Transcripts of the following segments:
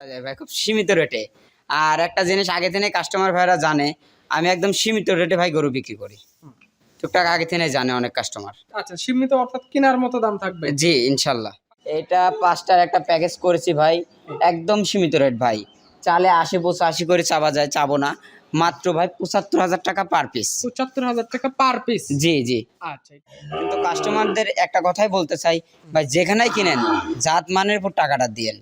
ভাই খুব সীমিত রেটে আর একটা জিনিস আগে থেকে কাস্টমার ভাইরা জানে আমি একদম সীমিত রেটে ভাই গরু বিক্রি করি। টুকটাক আগে থেকে জানে অনেক কাস্টমার আচ্ছা সীমিত অর্থাৎ কেনার মতো দাম থাকবে। জি ইনশাল্লাহ। এটা পাঁচটার একটা প্যাকেজ করেছি ভাই একদম সীমিত রেট ভাই। চালে আশি পঁচাশি করে চাবা যায় চাবো না। মাত্র ভাই পঁচাত্তর হাজার টাকা পার পিস পঁচাত্তর হাজার টাকা পার পিস জি জি। আচ্ছা। কিন্তু কাস্টমারদের একটা কথাই বলতে চাই ভাই যেখানেই কিনেন জাত মানের উপর টাকাটা দিয়েন।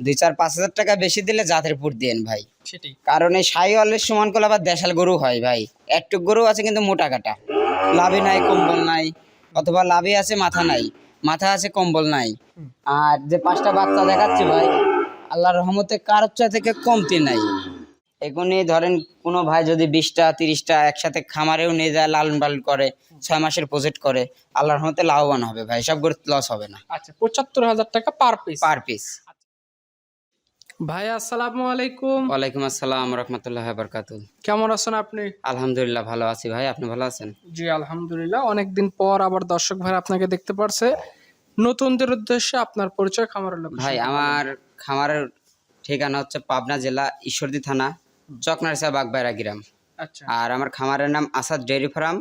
দুই চার পাঁচ হাজার টাকা বেশি দিলে জাতের উপর দিয়েন ভাই। সেটাই। কারণ এই সাই অলের সমান করলে আবার দেশাল গরু হয় ভাই। একটু গরু আছে কিন্তু মোটা কাটা। লাভে নাই কম্বল নাই অথবা লাভে আছে মাথা নাই। মাথা আছে কম্বল নাই। আর যে পাঁচটা বাচ্চা দেখাচ্ছি ভাই আল্লাহর রহমতে কারোচ্চা থেকে কমতি নাই। এখনই ধরেন কোনো ভাই যদি বিশটা তিরিশটা একসাথে খামারেও নিয়ে যায় লালন পালন করে ছয় মাসের প্রজেক্ট করে আল্লাহর রহমতে লাভবান হবে ভাই সব গরু লস হবে না। আচ্ছা পঁচাত্তর হাজার টাকা পার পিস পার পিস ভাই আসসালামু আলাইকুম। ওয়ালাইকুম আসসালাম রহমতুল্লাহ বরকাতুল কেমন আছেন আপনি? আলহামদুলিল্লাহ ভালো আছি ভাই। আপনি ভালো আছেন? জি আলহামদুলিল্লাহ। অনেকদিন পর আবার দর্শক ভাই আপনাকে দেখতে পারছে। নতুনদের উদ্দেশ্যে আপনার পরিচয় খামারের লোক ভাই আমার খামারের ঠিকানা হচ্ছে পাবনা জেলা ঈশ্বরদী থানা চকনারসা বাগবাইরা গ্রাম। আচ্ছা। আর আমার খামারের নাম আসাদ ডেয়ারি ফার্ম।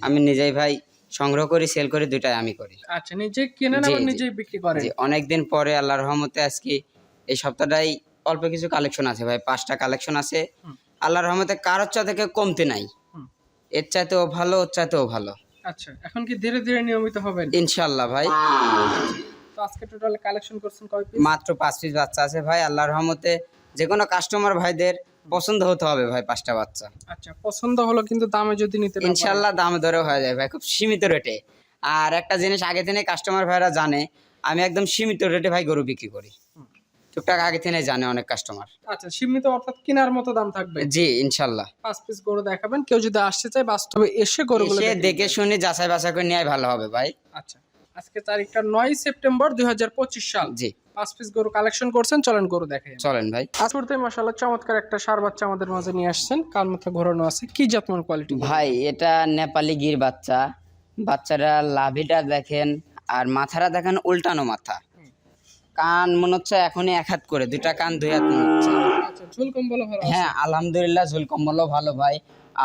আমি নিজেই ভাই সংগ্রহ করি সেল করি দুইটাই আমি করি। আচ্ছা নিজে কিনে জি। নিজেই বিক্রি করেন? অনেকদিন পরে আল্লাহর রহমতে আজকে এই সপ্তাহটাই অল্প কিছু কালেকশন আছে ভাই পাঁচটা কালেকশন আছে। আল্লাহর রহমতে কারোর চা থেকে কমতে নাই। এর চাইতেও ভালো ওর চাইতেও ভালো। আচ্ছা এখন কি ধীরে ধীরে নিয়মিত হবেন? ইনশাল্লাহ ভাই। তো আজকে টোটাল কালেকশন করছেন কয় পিস মাত্র পাঁচ পিস বাচ্চা আছে ভাই আল্লাহর রহমতে যে কোনো কাস্টমার ভাইদের পছন্দ হতে হবে ভাই পাঁচটা বাচ্চা। আচ্ছা পছন্দ হলো কিন্তু দামে যদি নিতে ইনশাল্লাহ দাম দরে হয়ে যায় ভাই খুব সীমিত রেটে আর একটা জিনিস আগে থেকে কাস্টমার ভাইরা জানে আমি একদম সীমিত রেটে ভাই গরু বিক্রি করি। টুকটাক আগে থেকে জানে অনেক কাস্টমার আচ্ছা সীমিত অর্থাৎ কেনার মতো দাম থাকবে। জি ইনশাল্লাহ। পাঁচ পিস গরু দেখাবেন কেউ যদি আসতে চায় বাস্তবে এসে গরুগুলো দেখে শুনে যাচাই বাছাই করে নেওয়াই ভালো হবে ভাই। আচ্ছা আজকে তারিখটা নয় সেপ্টেম্বর দু হাজার পঁচিশ সাল। জি। পাঁচ পিস গরু কালেকশন করছেন চলেন গরু দেখে চলেন ভাই। আজ করতে মশালা চমৎকার একটা সার বাচ্চা আমাদের মাঝে নিয়ে আসছেন কাল মাথা ঘোরানো আছে কি জাতমান কোয়ালিটি ভাই এটা নেপালি গির বাচ্চা। বাচ্চারা লাভিটা দেখেন আর মাথাটা দেখেন উল্টানো মাথা। কান মনে হচ্ছে এখনই এক হাত করে দুইটা কান দুই হাত মনে হচ্ছে। আচ্ছা ঝুল কম্বল ভালো হ্যাঁ আলহামদুলিল্লাহ ঝুল কম্বলও ভালো ভাই।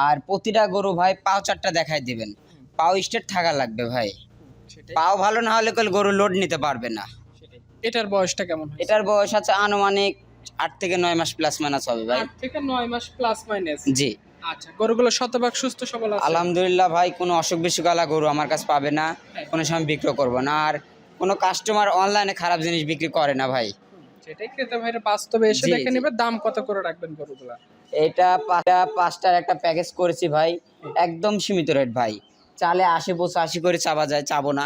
আর প্রতিটা গরু ভাই পাও চারটা দেখাই দিবেন। পাও স্টেট থাকা লাগবে ভাই। পাও ভালো না হলে কল গরু লোড নিতে পারবে না। এটার বয়সটা কেমন হয় এটার বয়স আছে আনুমানিক আট থেকে নয় মাস প্লাস মাইনাস হবে ভাই। আট থেকে নয় মাস প্লাস মাইনাস জি। আচ্ছা গরুগুলো শতভাগ সুস্থ সবল আছে? আলহামদুলিল্লাহ ভাই কোনো অসুখ বিসুখালা গরু আমার কাছে পাবে না। কোনো সময় বিক্রি করব না। আর কোনো কাস্টমার অনলাইনে খারাপ জিনিস বিক্রি করে না ভাই। সেটাই ক্রেতা ভাইরা বাস্তবে এসে দেখে নেবে দাম কত করে রাখবেন গরুগুলা। এটা পাঁচটা পাঁচটার একটা প্যাকেজ করেছি ভাই। একদম সীমিত রেট ভাই। চালে আশি পঁচাশি করে চাবা যায় চাবো না।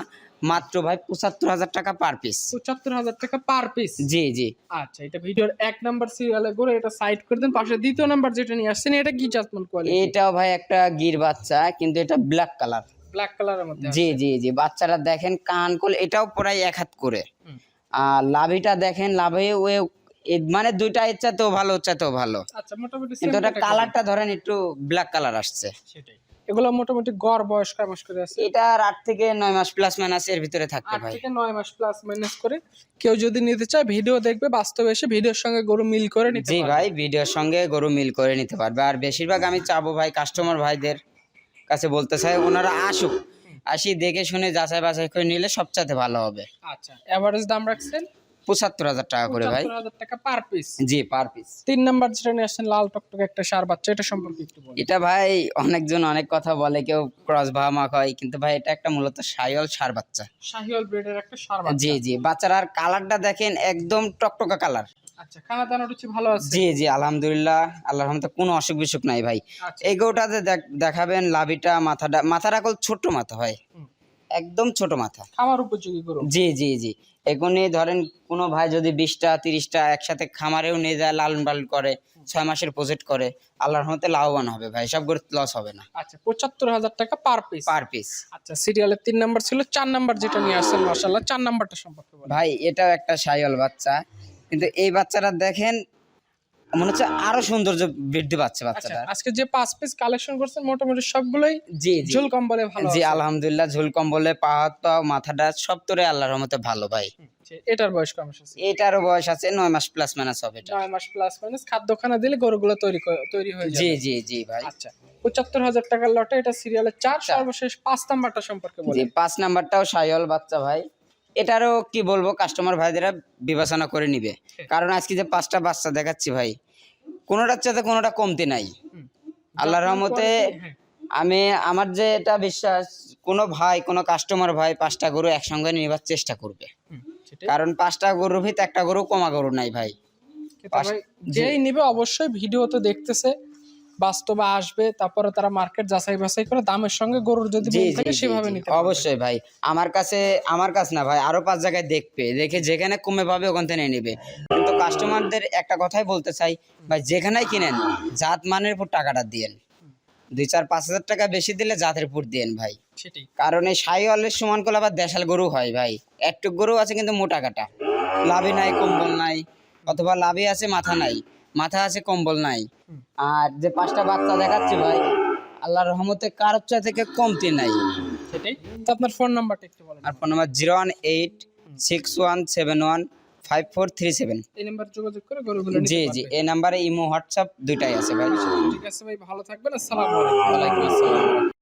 মাত্র ভাই পঁচাত্তর হাজার টাকা পার পিস পঁচাত্তর হাজার টাকা পার পিস জি জি। আচ্ছা এটা ভিডিওর এক নাম্বার সিরিয়ালে করে এটা সাইড করে দেন পাশে দ্বিতীয় নাম্বার যেটা নিয়ে আসছেন এটা কি জাতমান কোয়ালিটি এটাও ভাই একটা গির বাচ্চা কিন্তু এটা ব্ল্যাক কালার ব্ল্যাক কালারের মধ্যে জি জি জি। বাচ্চারা দেখেন কান কল এটাও প্রায় এক হাত করে। আর লাভিটা দেখেন লাভে ও মানে দুইটা ইচ্ছাতেও ভালো ইচ্ছাতেও ভালো। আচ্ছা মোটামুটি কিন্তু ওটা কালারটা ধরেন একটু ব্ল্যাক কালার আসছে। সেটাই। এগুলো মোটামুটি গড় বয়স কয় মাস করে আছে? এটা আট থেকে নয় মাস প্লাস মাইনাস এর ভিতরে থাকতে আট ভাই। থেকে নয় মাস প্লাস মাইনাস করে কেউ যদি নিতে চায় ভিডিও দেখবে বাস্তবে এসে ভিডিওর সঙ্গে গরু মিল করে নিতে জি পারবে। ভাই ভিডিওর সঙ্গে গরু মিল করে নিতে পারবে। আর বেশিরভাগ আমি চাবো ভাই কাস্টমার ভাইদের। কাছে বলতে চাই ওনারা আসুক। আসি দেখে শুনে যাচাই বাছাই করে নিলে সবচাইতে ভালো হবে। আচ্ছা এভারেজ দাম রাখছেন? পঁচাত্তর হাজার টাকা করে ভাই। টাকা পার পিস জি পার পিস তিন নাম্বার যেটা নিয়ে আসছেন লাল টকটকে একটা সার বাচ্চা এটা সম্পর্কে একটু বলুন। এটা ভাই অনেকজন অনেক কথা বলে কেউ ক্রস ভামাক হয় কিন্তু ভাই এটা একটা মূলত সাইল সার বাচ্চা। শাহিওয়াল ব্রিডের একটা সার বাচ্চা। জি জি বাচ্চার কালারটা দেখেন একদম টকটকা কালার আচ্ছা খানা দানা রুচি ভালো আছে? জি জি আলহামদুলিল্লাহ আল্লাহর রহমতে কোনো অসুখ বিসুখ নাই ভাই। আচ্ছা। এই গৌটাতে দেখাবেন লাভিটা মাথাটা মাথাটা কল ছোট্ট মাথা ভাই। একদম ছোট মাথা। খামার উপযোগী গরু। জি জি জি। এখনই ধরেন কোনো ভাই যদি বিশটা তিরিশটা একসাথে খামারেও নিয়ে যায় লালন পালন করে ছয় মাসের প্রজেক্ট করে আল্লাহর রহমতে লাভবান হবে ভাই সব গরু লস হবে না। আচ্ছা পঁচাত্তর হাজার টাকা পার পিস পার পিস আচ্ছা সিরিয়ালের তিন নাম্বার ছিল চার নাম্বার যেটা নিয়ে আসছেন মাসাল্লাহ চার নাম্বারটা সম্পর্কে ভাই এটাও একটা সাইল বাচ্চা। কিন্তু এই বাচ্চাটা দেখেন মনে হচ্ছে আরও সৌন্দর্য বৃদ্ধি পাচ্ছে আচ্ছা বাচ্চাটা আজকে যে পাঁচ পিস কালেকশন করছেন মোটামুটি সবগুলোই জি জি। ঝুল কম্বলে ভালো জি। আলহামদুলিল্লাহ ঝুল কম্বলে পাহাড় তো মাথাটা সব তোরে আল্লাহর রহমতে ভালো ভাই। আচ্ছা, এটার বয়স কম আছে এটারও বয়স আছে নয় মাস প্লাস মাইনাস হবে এটা। নয় মাস প্লাস মাইনাস খাদ্যখানা দিলে গরুগুলো তৈরি তৈরি হয়ে জি যাবে। জি জি জি ভাই। আচ্ছা পঁচাত্তর হাজার টাকার লটে এটা সিরিয়ালের চার সর্বশেষ পাঁচ নাম্বারটা সম্পর্কে বলি পাঁচ নাম্বারটাও সায়ল বাচ্চা ভাই। এটারও কি বলব কাস্টমার ভাইদেরা বিবেচনা করে নিবে। কারণ আজকে যে পাঁচটা বাচ্চা দেখাচ্ছি ভাই কোনোটার চাতে কোনোটা কমতি নাই। আল্লাহ রহমতে হ্যাঁ। আমি আমার যে এটা বিশ্বাস কোনো ভাই কোনো কাস্টমার ভাই পাঁচটা গরু একসঙ্গে নেবার চেষ্টা করবে। কারণ পাঁচটা গরুর ভিতরে একটা গরু কমা গরু নাই ভাই, যেই নিবে অবশ্যই ভিডিও তো দেখতেছে। বাস্তবে আসবে তারপরে তারা মার্কেট যাচাই বাছাই করে দামের সঙ্গে গরুর যদি মিল থাকে সেভাবে নিতে অবশ্যই ভাই। আমার কাছে আমার কাছে না ভাই আরও পাঁচ জায়গায় দেখবে দেখে যেখানে কমে পাবে ওখান থেকে নেবে। কিন্তু কাস্টমারদের একটা কথাই বলতে চাই ভাই যেখানেই কিনেন জাত মানের উপর টাকাটা দিয়েন। দুই চার পাঁচ হাজার টাকা বেশি দিলে জাতের উপর দিয়েন ভাই। কারণ এই সাইওয়ালের সমান করলে আবার দেশাল গরু হয় ভাই। একটু গরু আছে কিন্তু মোটা কাটা। লাভি নাই কম্বল নাই অথবা লাভি আছে মাথা নাই। মাথা আছে কম্বল নাই। আর যে পাঁচটা বাচ্চা দেখাচ্ছি ভাই আল্লাহর রহমতে কারোর থেকে কমতি নাই। সেটাই। তো আপনার ফোন নাম্বারটা একটু বলেন। আর phone number zero one eight six one seven one five four three seven এই নাম্বার যোগাযোগ করে গরুগুলো জি জি এই নাম্বারে ইমো হোয়াটসঅ্যাপ দুইটাই আছে ভাই। ঠিক আছে ভাই ভালো থাকবেন। আসসালামু আলাইকুম। ওয়ালাইকুম আসসালাম।